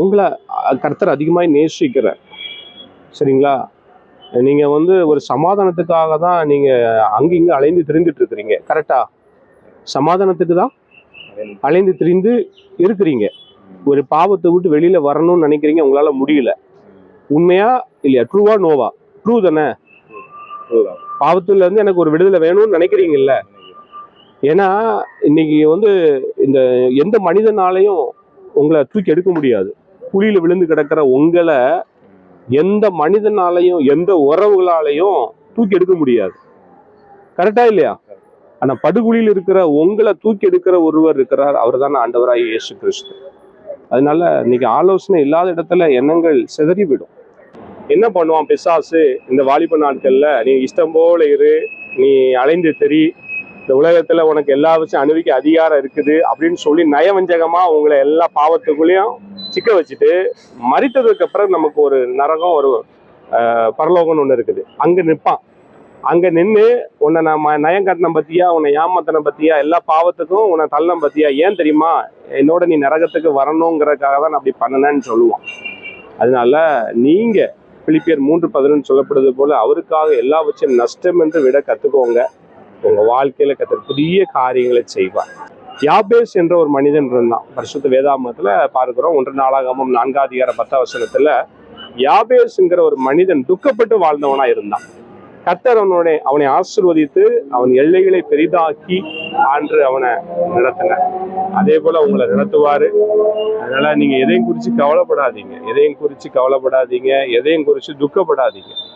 உங்களை கர்த்தர் அதிகமாக நேசிக்கிற சரிங்களா? நீங்கள் வந்து ஒரு சமாதானத்துக்காக தான் நீங்கள் அங்கே இங்கே அலைந்து திரிந்துட்டு இருக்கிறீங்க. கரெக்டா சமாதானத்துக்கு தான் அலைந்து திரிந்து இருக்கிறீங்க. ஒரு பாவத்தை விட்டு வெளியில் வரணும்னு நினைக்கிறீங்க உங்களால் முடியல. உண்மையா இல்லையா? ட்ரூவா நோவா ட்ரூ தானே? பாவத்துலேருந்து எனக்கு ஒரு விடுதலை வேணும்னு நினைக்கிறீங்கல்ல? ஏன்னா இன்னைக்கு வந்து இந்த எந்த மனிதனாலையும் உங்களை தூக்கி எடுக்க முடியாது. குழியில் விழுந்து கிடக்கிற உங்களை எந்த மனிதனாலையும் எந்த உறவுகளாலையும் தூக்கி எடுக்க முடியாது. கரெக்டா இல்லையா? ஆனா படுகுழியில் இருக்கிற உங்களை தூக்கி எடுக்கிற ஒருவர் இருக்கிறார். அவர் தான் ஆண்டவராக இயேசு கிறிஸ்து. அதனால இன்னைக்கு ஆலோசனை இல்லாத இடத்துல எண்ணங்கள் சிதறிவிடும் என்ன பண்ணுவான் பிசாசு? இந்த வாலிப நாட்கள்ல நீ இஷ்டம் போல இரு. நீ அலைந்து தெரி. இந்த உலகத்துல உனக்கு எல்லா விஷயம் அணுவிக்க அதிகாரம் இருக்குது அப்படின்னு சொல்லி நயவஞ்சகமா உங்களை எல்லா பாவத்துக்குள்ளேயும் சிக்க வச்சுட்டு மறித்ததுக்கு அப்புறம் நமக்கு ஒரு நரகம் ஒரு பரலோகம்னு ஒன்று இருக்குது. அங்க நிற்பான் அங்க நின்று உன்னை நான் நயம் கட்டினம் பத்தியா? உன்னை ஏமாத்தின பத்தியா? எல்லா பாவத்துக்கும் உன்னை தள்ளன பத்தியா? ஏன் தெரியுமா? என்னோட நீ நரகத்துக்கு வரணுங்கிறதுக்காக தான் நான் அப்படி பண்ணினேன்னு சொல்லுவான். அதனால நீங்க பிலிப்பியர் மூன்று பதினொன்று சொல்லப்படுது போல அவருக்காக எல்லாவற்றையும் நஷ்டம் என்று விட கத்துக்கோங்க. உங்கள் வாழ்க்கையில் கத்தர் புதிய காரியங்களை செய்வார். யாபேஸ் என்ற ஒரு மனிதன் இருந்தான். பரிசுத்த வேதாமத்தில் பார்க்கிறோம். ஒன்று நாளாகமும் நான்காம் அதிகார பத்தாம் வசனத்துல யாபேஸ்ங்கிற ஒரு மனிதன் துக்கப்பட்டு வாழ்ந்தவனா இருந்தான். கத்தர் அவனுடைய அவனை ஆசிர்வதித்து அவன் எல்லைகளை பெரிதாக்கி ஆண்டு அவனை நடத்தினார். அதே போல உங்களை நடத்துவாரு. அதனால நீங்க எதையும் குறிச்சு கவலைப்படாதீங்க. எதையும் குறிச்சு கவலைப்படாதீங்க. எதையும் குறிச்சு துக்கப்படாதீங்க.